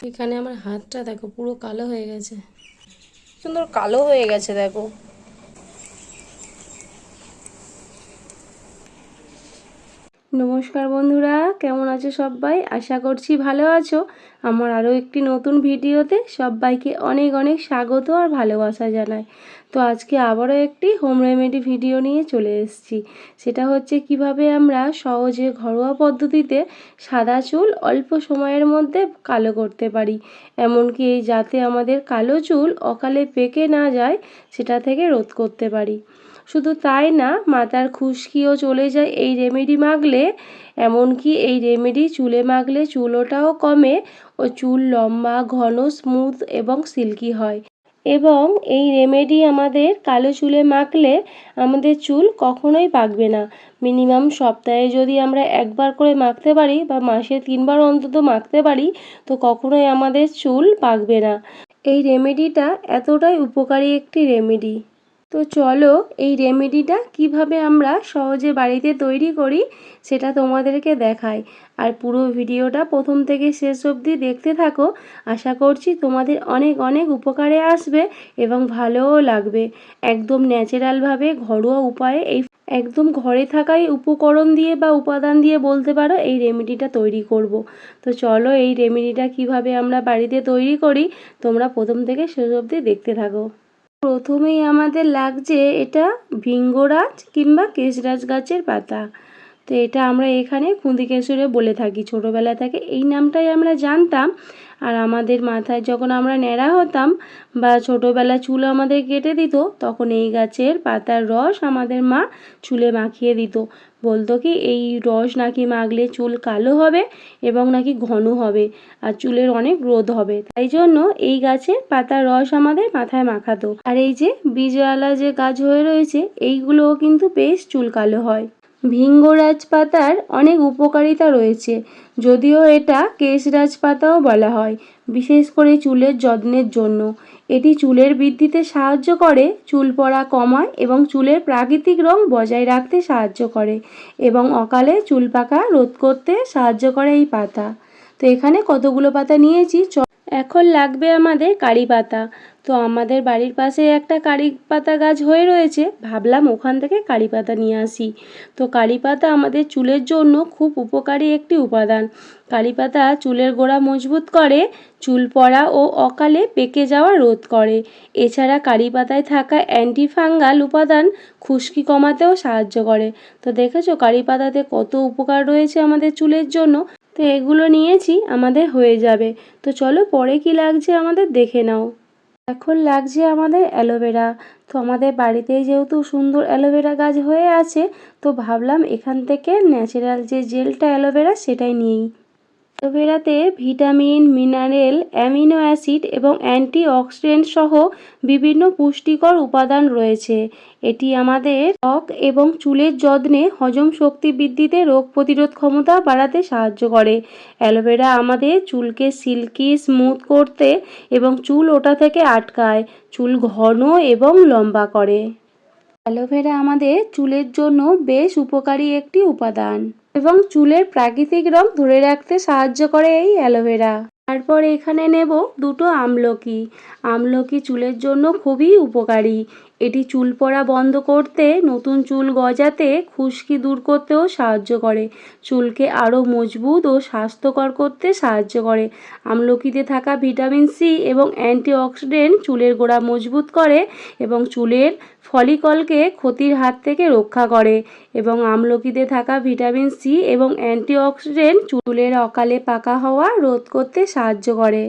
এখানে আমার হাতটা দেখো পুরো কালো হয়ে গেছে। সুন্দর কালো হয়ে গেছে দেখো। নমস্কার বন্ধুরা, কেমন আছো সবাই? আশা করছি ভালো আছো। আমার আরও একটি নতুন ভিডিওতে সবাইকে অনেক অনেক স্বাগত আর ভালোবাসা জানাই। তো আজকে আবারও একটি হোম রেমেডি ভিডিও নিয়ে চলে এসেছি। সেটা হচ্ছে কীভাবে আমরা সহজে ঘরোয়া পদ্ধতিতে সাদা চুল অল্প সময়ের মধ্যে কালো করতে পারি। এমনকি এই যাতে আমাদের কালো চুল অকালে পেকে না যায়, সেটা থেকে রোধ করতে পারি। শুধু তাই না মাথার খুশকিও চলে যায় এই রেমেডি মাখলে এমনকি এই রেমেডি চুলে মাখলে চুলোটাও কমে ও চুল লম্বা, ঘন স্মুথ এবং সিল্কি হয়। এবং এই রেমেডি আমাদের কালো চুলে মাখলে আমাদের চুল কখনোই পাকবে না। মিনিমাম সপ্তাহে যদি আমরা একবার করে মাখতে পারি বা মাসে তিনবার অন্তত মাখতে পারি, তো কখনোই আমাদের চুল পাকবে না। এই রেমেডিটা এতটাই উপকারী একটি রেমেডি তো চলো এই রেমেডিটা কীভাবে আমরা সহজে বাড়িতে তৈরি করি সেটা তোমাদেরকে দেখাই। আর পুরো ভিডিওটা প্রথম থেকে শেষ অবধি দেখতে থাকো। আশা করছি তোমাদের অনেক অনেক উপকারে আসবে এবং ভালোও লাগবে। একদম ন্যাচারালভাবে ঘরোয়া উপায়ে এই একদম ঘরে থাকাই উপকরণ দিয়ে বা উপাদান দিয়ে বলতে পারো এই রেমেডিটা তৈরি করব। তো চলো এই রেমেডিটা কীভাবে আমরা বাড়িতে তৈরি করি তোমরা প্রথম থেকে শেষ অবধি দেখতে থাকো। প্রথমেই আমাদের লাগছে এটা ভিঙ্গরাজ কিংবা কেশরাজ গাছের পাতা। তো এটা আমরা এখানে খুন্দিকেশরে বলে থাকি। ছোটোবেলা থেকে এই নামটাই আমরা জানতাম। আর আমাদের মাথায় যখন আমরা ন্যাড়া হতাম বা ছোটোবেলা চুল আমাদের কেটে দিত, তখন এই গাছের পাতার রস আমাদের মা চুলে মাখিয়ে দিত। বলতো কি, এই রস নাকি মাখলে চুল কালো হবে এবং নাকি ঘন হবে আর চুলের অনেক রোদ হবে। তাই জন্য এই গাছের পাতার রস আমাদের মাথায় মাখাতো। আর এই যে বীজওয়ালা যে গাছ হয়ে রয়েছে, এইগুলোও কিন্তু বেশ চুল কালো হয়। ভিঙ্গরাজ পাতার অনেক উপকারিতা রয়েছে, যদিও এটা কেশরাজ পাতাও বলা হয়, বিশেষ করে চুলের যত্নের জন্য। এটি চুলের বৃদ্ধিতে সাহায্য করে, চুল পড়া কমায় এবং চুলের প্রাকৃতিক রং বজায় রাখতে সাহায্য করে এবং অকালে চুল পাকা রোধ করতে সাহায্য করে এই পাতা। তো এখানে কতগুলো পাতা নিয়েছি? এখন লাগবে আমাদের কারি পাতা। তো আমাদের বাড়ির পাশে একটা কারি পাতা গাছ হয়ে রয়েছে, ভাবলাম ওখান থেকে কারি পাতা নিয়ে আসি। তো কারি পাতা আমাদের চুলের জন্য খুব উপকারী একটি উপাদান। কারি পাতা চুলের গোড়া মজবুত করে, চুল পড়া ও অকালে পেকে যাওয়া রোধ করে। এছাড়া কারি পাতায় থাকা অ্যান্টিফাঙ্গাল উপাদান খুশকি কমাতেও সাহায্য করে। তো দেখেছ কারি পাতাতে কত উপকার রয়েছে আমাদের চুলের জন্য? তো এগুলো নিয়েছি, আমাদের হয়ে যাবে। তো চলো পরে কি লাগছে আমাদের দেখে নাও। এখন লাগছে আমাদের অ্যালোভেরা। তো আমাদের বাড়িতে যেহেতু সুন্দর অ্যালোভেরা গাছ হয়ে আছে, তো ভাবলাম এখান থেকে ন্যাচারাল যে জেলটা অ্যালোভেরা সেটাই নিই। অ্যালোভেরাতে ভিটামিন, মিনারেল, অ্যামিনো অ্যাসিড এবং অ্যান্টি অক্সিডেন্ট সহ বিভিন্ন পুষ্টিকর উপাদান রয়েছে। এটি আমাদের ত্বক এবং চুলের যত্নে হজম শক্তি বৃদ্ধিতে রোগ প্রতিরোধ ক্ষমতা বাড়াতে সাহায্য করে। অ্যালোভেরা আমাদের চুলকে সিল্কি, স্মুথ করতে এবং চুল ওঠা থেকে আটকায়। চুল ঘন এবং লম্বা করে। অ্যালোভেরা আমাদের চুলের জন্য বেশ উপকারী একটি উপাদান এবং চুলের প্রাকৃতিক রং ধরে রাখতে সাহায্য করে এই অ্যালোভেরা। তারপর এখানে নেব দুটো আমলকি। আমলকি চুলের জন্য খুবই উপকারী। এটি চুল পড়া বন্ধ করতে, নতুন চুল গজাতে খুশকি দূর করতেও সাহায্য করে। চুলকে আরও মজবুত ও স্বাস্থ্যকর করতে সাহায্য করে। আমলকিতে থাকা ভিটামিন সি এবং অ্যান্টিঅক্সিডেন্ট চুলের গোড়া মজবুত করে এবং চুলের ফলিকলকে ক্ষতির হাত থেকে রক্ষা করে এবং আমলকিতে থাকা ভিটামিন সি এবং অ্যান্টিঅক্সিডেন্ট চুলের অকালে পাকা হওয়া রোধ করতে সাহায্য করে।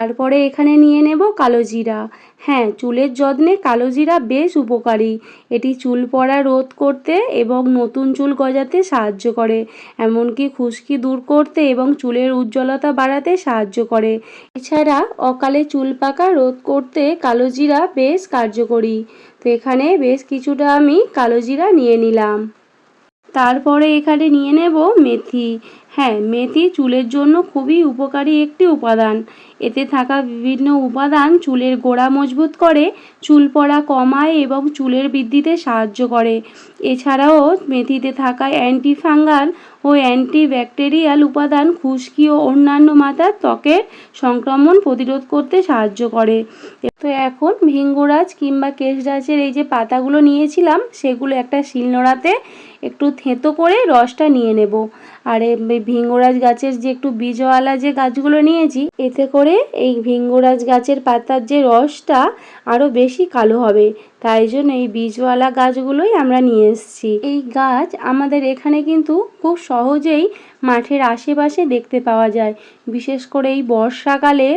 তারপরে এখানে নিয়ে নেব কালো জিরা। হ্যাঁ চুলের যত্নে কালো জিরা বেশ উপকারী। এটি চুল পড়া রোধ করতে এবং নতুন চুল গজাতে সাহায্য করে, এমনকি খুশকি দূর করতে এবং চুলের উজ্জ্বলতা বাড়াতে সাহায্য করে। এছাড়া অকালে চুল পাকা রোধ করতে কালো জিরা বেশ কার্যকরী। তো এখানে বেশ কিছুটা আমি কালো জিরা নিয়ে নিলাম। তারপরে এখানে নিয়ে নেব মেথি। হ্যাঁ মেথি চুলের জন্য খুবই উপকারী একটি উপাদান। এতে থাকা বিভিন্ন উপাদান চুলের গোড়া মজবুত করে, চুল পড়া কমায় এবং চুলের বৃদ্ধিতে সাহায্য করে। এছাড়াও মেথিতে থাকা অ্যান্টিফাঙ্গাল ও অ্যান্টিব্যাকটেরিয়াল উপাদান খুশকি ও অন্যান্য মাথার ত্বকের সংক্রমণ প্রতিরোধ করতে সাহায্য করে। তো এখন ভিঙ্গরাজ কিংবা কেশরাজের এই যে পাতাগুলো নিয়েছিলাম, সেগুলো একটা শিলনোড়াতে একটু থেঁতো করে রসটা নিয়ে নেব। আর ভিঙ্গরাজ গাছের যে একটু বীজওয়ালা যে গাছগুলো নিয়েছি, এতে করে এই ভিঙ্গরাজ গাছের পাতার যে রসটা আরও বেশি কালো হবে। তাই জন্য এই বীজওয়ালা গাছগুলোই আমরা নিয়ে এসেছি। এই গাছ আমাদের এখানে কিন্তু খুব সহজেই মাঠের আশেপাশে দেখতে পাওয়া যায়। বিশেষ করে এই বর্ষাকালে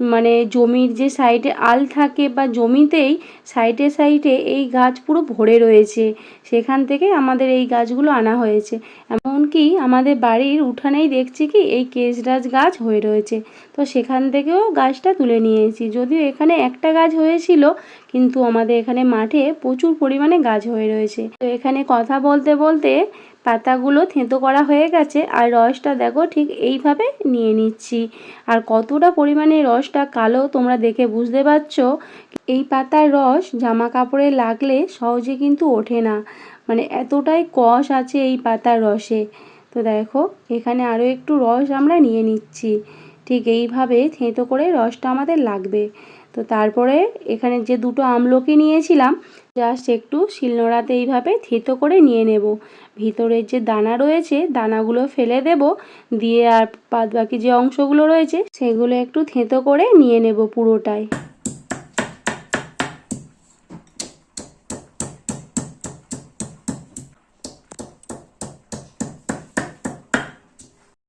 মানে জমির যে সাইডে আল থাকে বা জমিতেই সাইডে সাইডে এই গাছ পুরো ভরে রয়েছে। সেখান থেকে আমাদের এই গাছগুলো আনা হয়েছে। এমনকি আমাদের বাড়ির উঠানেই দেখছি কি এই কেশরাজ গাছ হয়ে রয়েছে। তো সেখান থেকেও গাছটা তুলে নিয়েছি। যদিও এখানে একটা গাছ হয়েছিল কিন্তু আমাদের এখানে মাঠে প্রচুর পরিমাণে গাছ হয়ে রয়েছে। তো এখানে কথা বলতে বলতে পাতাগুলো থেঁতো করা হয়ে গেছে আর রসটা দেখো ঠিক এইভাবে নিয়ে নিচ্ছি। আর কতটা পরিমাণে রসটা কালো তোমরা দেখে বুঝতে পারছ? এই পাতার রস জামা কাপড়ে লাগলে সহজে কিন্তু ওঠে না। মানে এতটাই কষ আছে এই পাতার রসে। তো দেখো, এখানে আরও একটু রস আমরা নিয়ে নিচ্ছি। ঠিক এইভাবে থেঁতো করে রসটা আমাদের লাগবে। তো তারপরে এখানে যে দুটো আমলকি নিয়েছিলাম জাস্ট একটু শিলনোড়াতে এইভাবে থেঁতো করে নিয়ে নেব। ভিতরের যে দানা রয়েছে, দানাগুলো ফেলে দেব, দিয়ে আর বাদ বাকি যে অংশগুলো রয়েছে, সেগুলো একটু থেঁতো করে নিয়ে নেব পুরোটাই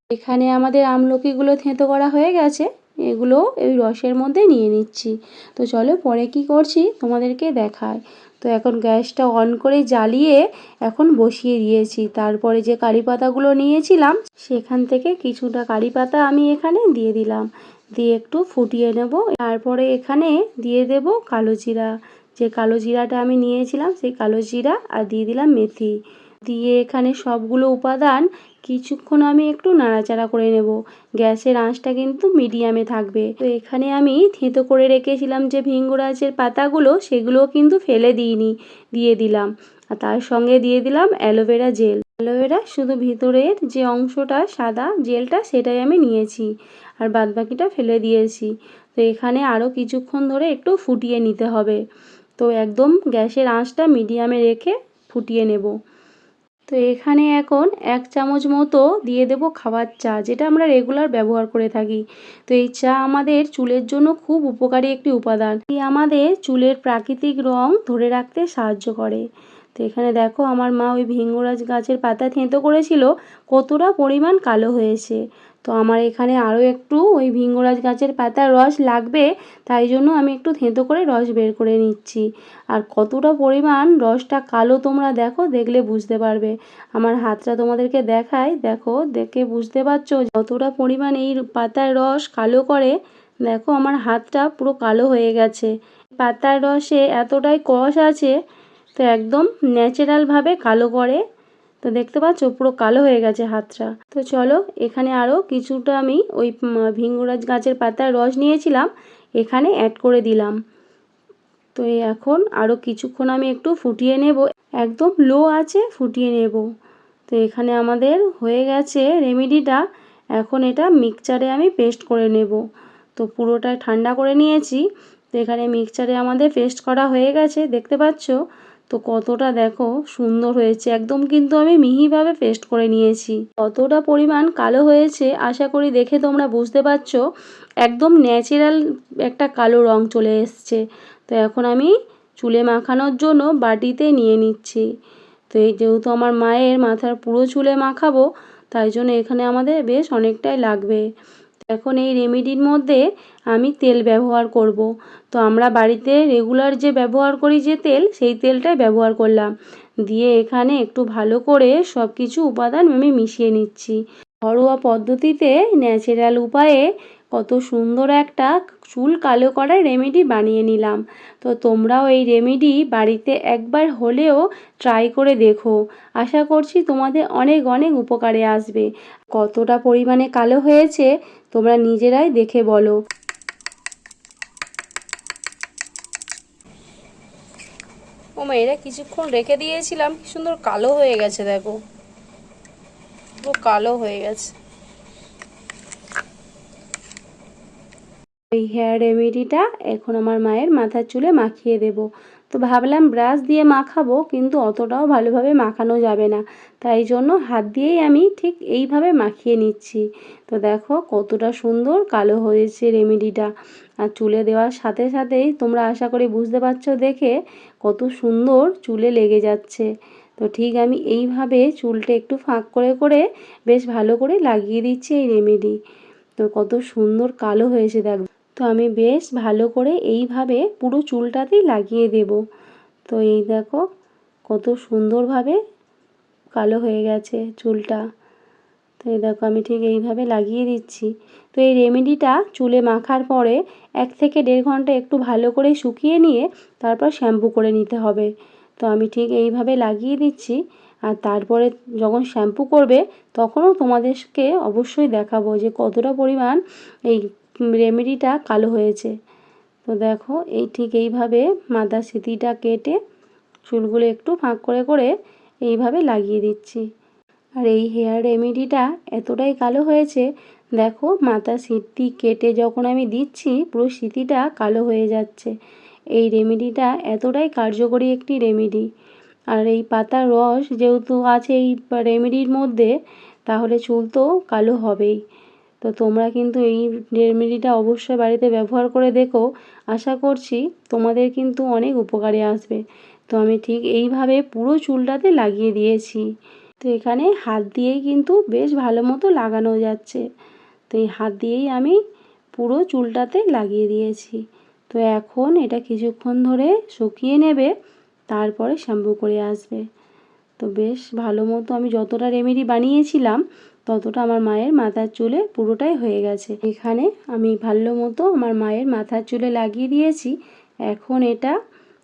এখানে আমাদের আমলকিগুলো থেঁতো করা হয়ে গেছে। এগুলো এই রসের মধ্যে নিয়ে নিচ্ছি। তো চলো পরে কি করছি তোমাদেরকে দেখায় তো এখন গ্যাসটা অন করে জ্বালিয়ে এখন বসিয়ে দিয়েছি। তারপরে যে কারি পাতাগুলো নিয়েছিলাম, সেখান থেকে কিছুটা কারি পাতা আমি এখানে দিয়ে দিলাম। দিয়ে একটু ফুটিয়ে নেব। তারপরে এখানে দিয়ে দেব কালো জিরা। যে কালো জিরাটা আমি নিয়েছিলাম, সেই কালো জিরা আর দিয়ে দিলাম মেথি। দিয়ে এখানে সবগুলো উপাদান কিছুক্ষণ আমি একটু নাড়াচাড়া করে নেব। গ্যাসের আঁচটা কিন্তু মিডিয়ামে থাকবে। তো এখানে আমি থেঁতো করে রেখেছিলাম যে ভিঙ্গরাজের পাতাগুলো, সেগুলোও কিন্তু ফেলে দিইনি, দিয়ে দিলাম। আর তার সঙ্গে দিয়ে দিলাম অ্যালোভেরা জেল। অ্যালোভেরা শুধু ভিতরের যে অংশটা, সাদা জেলটা, সেটাই আমি নিয়েছি। আর বাদবাকিটা ফেলে দিয়েছি। তো এখানে আরও কিছুক্ষণ ধরে একটু ফুটিয়ে নিতে হবে। তো একদম গ্যাসের আঁচটা মিডিয়ামে রেখে ফুটিয়ে নেব। তো এখানে এখন এক চামচ মতো দিয়ে দেব খাবার চা, যেটা আমরা রেগুলার ব্যবহার করে থাকি। তো এই চা আমাদের চুলের জন্য খুব উপকারী একটি উপাদান। এই আমাদের চুলের প্রাকৃতিক রং ধরে রাখতে সাহায্য করে। তো এখানে দেখো, আমার মা ওই ভিঙ্গরাজ গাছের পাতা থেঁতো করেছিল, কতটা পরিমাণ কালো হয়েছে। তো আমার এখানে আরও একটু ওই ভিঙ্গরাজ গাছের পাতার রস লাগবে, তাই জন্য আমি একটু থেঁতো করে রস বের করে নিচ্ছি। আর কতটা পরিমাণ রসটা কালো তোমরা দেখো, দেখলে বুঝতে পারবে। আমার হাতটা তোমাদেরকে দেখাই, দেখো, দেখে বুঝতে পারছ যতটা পরিমাণ এই পাতার রস কালো করে। দেখো, আমার হাতটা পুরো কালো হয়ে গেছে। পাতার রসে এতটাই কষ আছে, তো একদম ন্যাচারালভাবে কালো করে। তো দেখতে পাচ্ছ, পুরো কালো হয়ে গেছে হাতটা। তো চলো, এখানে আরও কিছুটা আমি ওই ভিঙ্গরাজ গাছের পাতার রস নিয়েছিলাম, এখানে অ্যাড করে দিলাম। তো এখন আরও কিছুক্ষণ আমি একটু ফুটিয়ে নেব। একদম লো আছে, ফুটিয়ে নেব। তো এখানে আমাদের হয়ে গেছে রেমেডিটা এখন এটা মিক্সচারে আমি পেস্ট করে নেব। তো পুরোটা ঠান্ডা করে নিয়েছি। তো এখানে মিক্সচারে আমাদের পেস্ট করা হয়ে গেছে, দেখতে পাচ্ছ? তো কতটা দেখো সুন্দর হয়েছে। একদম কিন্তু আমি মিহিভাবে পেস্ট করে নিয়েছি। কতটা পরিমাণ কালো হয়েছে আশা করি দেখে তোমরা বুঝতে পারছ। একদম ন্যাচারাল একটা কালো রং চলে এসছে। তো এখন আমি চুলে মাখানোর জন্য বাটিতে নিয়ে নিচ্ছি। তো এই যেহেতু আমার মায়ের মাথার পুরো চুলে মাখাবো, তাই জন্য এখানে আমাদের বেশ অনেকটাই লাগবে। এখন এই রেমেডির মধ্যে আমি তেল ব্যবহার করব। তো আমরা বাড়িতে রেগুলার যে ব্যবহার করি যে তেল, সেই তেলটাই ব্যবহার করলাম। দিয়ে এখানে একটু ভালো করে সব কিছু উপাদান আমি মিশিয়ে নিচ্ছি। ঘরোয়া পদ্ধতিতে ন্যাচারাল উপায়ে কত সুন্দর একটা চুল কালো করার রেমেডি বানিয়ে নিলাম। তো তোমরাও এই রেমেডি বাড়িতে একবার হলেও ট্রাই করে দেখো। আশা করছি তোমাদের অনেক অনেক উপকারে আসবে। কতটা পরিমাণে কালো হয়েছে তোমরা নিজেরাই দেখে বলো। ও এরা কিছুক্ষণ রেখে দিয়েছিলাম, কি সুন্দর কালো হয়ে গেছে, দেখো। পুরো কালো হয়ে গেছে। ওই হেয়ার রেমেডিটা এখন আমার মায়ের মাথার চুলে মাখিয়ে দেব। তো ভাবলাম ব্রাশ দিয়ে মাখাবো, কিন্তু অতটাও ভালোভাবে মাখানো যাবে না। তাই জন্য হাত দিয়েই আমি ঠিক এইভাবে মাখিয়ে নিচ্ছি। তো দেখো কতটা সুন্দর কালো হয়েছে রেমেডিটা আর চুলে দেওয়ার সাথে সাথেই তোমরা আশা করি বুঝতে পারছ দেখে কত সুন্দর চুলে লেগে যাচ্ছে। তো ঠিক আমি এইভাবে চুলটা একটু ফাঁক করে করে বেশ ভালো করে লাগিয়ে দিচ্ছি এই রেমেডি তো কত সুন্দর কালো হয়েছে দেখ তো আমি বেশ ভালো করে এইভাবে পুরো চুলটাতেই লাগিয়ে দেব। তো এই দেখো কত সুন্দরভাবে কালো হয়ে গেছে চুলটা। তো এই দেখো আমি ঠিক এইভাবে লাগিয়ে দিচ্ছি। তো এই রেমেডিটা চুলে মাখার পরে এক থেকে দেড় ঘণ্টা একটু ভালো করে শুকিয়ে নিয়ে তারপর শ্যাম্পু করে নিতে হবে। তো আমি ঠিক এইভাবে লাগিয়ে দিচ্ছি আর তারপরে যখন শ্যাম্পু করবে তখনও তোমাদেরকে অবশ্যই দেখাবো যে কতটা পরিমাণ এই রেমেডিটা কালো হয়েছে। তো দেখো, এই ঠিক এইভাবে মাথার স্মৃতিটা কেটে চুলগুলো একটু ফাঁক করে করে এইভাবে লাগিয়ে দিচ্ছি। আর এই হেয়ার রেমেডিটা এতটাই কালো হয়েছে, দেখো মাথা সিটি কেটে যখন আমি দিচ্ছি, পুরো সিটিটা কালো হয়ে যাচ্ছে। এই রেমেডিটা এতটাই কার্যকরী একটি রেমেডি আর এই পাতার রস যেহেতু আছে এই রেমেডির মধ্যে, তাহলে চুল তো কালো হবেই। তো তোমরা কিন্তু এই রেমেডিটা অবশ্যই বাড়িতে ব্যবহার করে দেখো। আশা করছি তোমাদের কিন্তু অনেক উপকারে আসবে। তো আমি ঠিক এইভাবে পুরো চুলটাতে লাগিয়ে দিয়েছি। তো এখানে হাত দিয়েই কিন্তু বেশ ভালো মতো লাগানো যাচ্ছে। তো এই হাত দিয়েই আমি পুরো চুলটাতে লাগিয়ে দিয়েছি। তো এখন এটা কিছুক্ষণ ধরে শুকিয়ে নেবে, তারপরে শ্যাম্পু করে আসবে। তো বেশ ভালো মতো আমি যতটা রেমেডি বানিয়েছিলাম ততটা আমার মায়ের মাথার চুলে পুরোটাই হয়ে গেছে। এখানে আমি ভালো মতো আমার মায়ের মাথার চুলে লাগিয়ে দিয়েছি। এখন এটা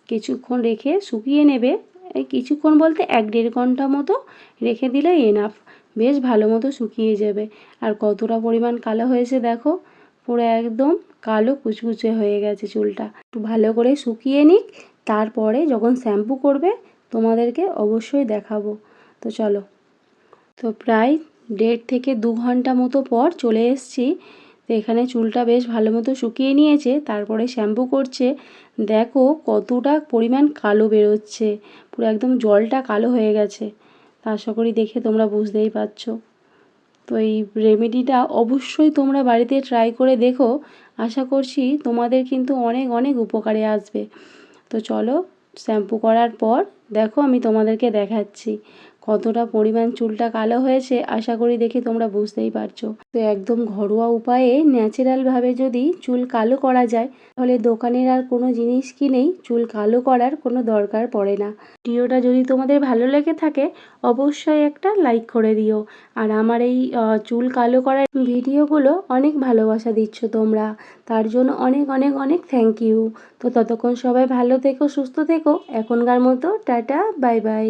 কিছুক্ষণ রেখে শুকিয়ে নেবে। এই কিছুক্ষণ বলতে এক দেড় ঘণ্টা মতো রেখে দিলে এনাফ বেশ ভালো মতো শুকিয়ে যাবে। আর কতটা পরিমাণ কালো হয়েছে দেখো। পুরো একদম কালো কুচকুচে হয়ে গেছে চুলটা। একটু ভালো করে শুকিয়ে নিক। তারপরে যখন শ্যাম্পু করবে তোমাদেরকে অবশ্যই দেখাবো। তো চলো। তো প্রায় দেড় থেকে দু ঘণ্টা মতো পর চলে এসছি। তো এখানে চুলটা বেশ ভালো মতো শুকিয়ে নিয়েছে, তারপরে শ্যাম্পু করছে। দেখো কতটা পরিমাণ কালো বেরোচ্ছে, পুরো একদম জলটা কালো হয়ে গেছে। তা আশা করি দেখে তোমরা বুঝতেই পারছ। তো এই রেমেডিটা অবশ্যই তোমরা বাড়িতে ট্রাই করে দেখো। আশা করছি তোমাদের কিন্তু অনেক অনেক উপকারে আসবে। তো চলো, শ্যাম্পু করার পর দেখো আমি তোমাদেরকে দেখাচ্ছি। কতটা পরিমাণ চুলটা কালো হয়েছে আশা করি দেখে তোমরা বুঝতেই পারছ। তো একদম ঘরোয়া উপায়ে ন্যাচারালভাবে যদি চুল কালো করা যায়, তাহলে দোকানের আর কোনো জিনিস কিনেই চুল কালো করার কোনো দরকার পড়ে না। ভিডিওটা যদি তোমাদের ভালো লেগে থাকে, অবশ্যই একটা লাইক করে দিও। আর আমার এই চুল কালো করার ভিডিওগুলো অনেক ভালোবাসা দিচ্ছ তোমরা। তার জন্য অনেক অনেক অনেক থ্যাংক ইউ তো ততক্ষণ সবাই ভালো থেকো, সুস্থ থেকো। এখনকার মতো টাটা বাই বাই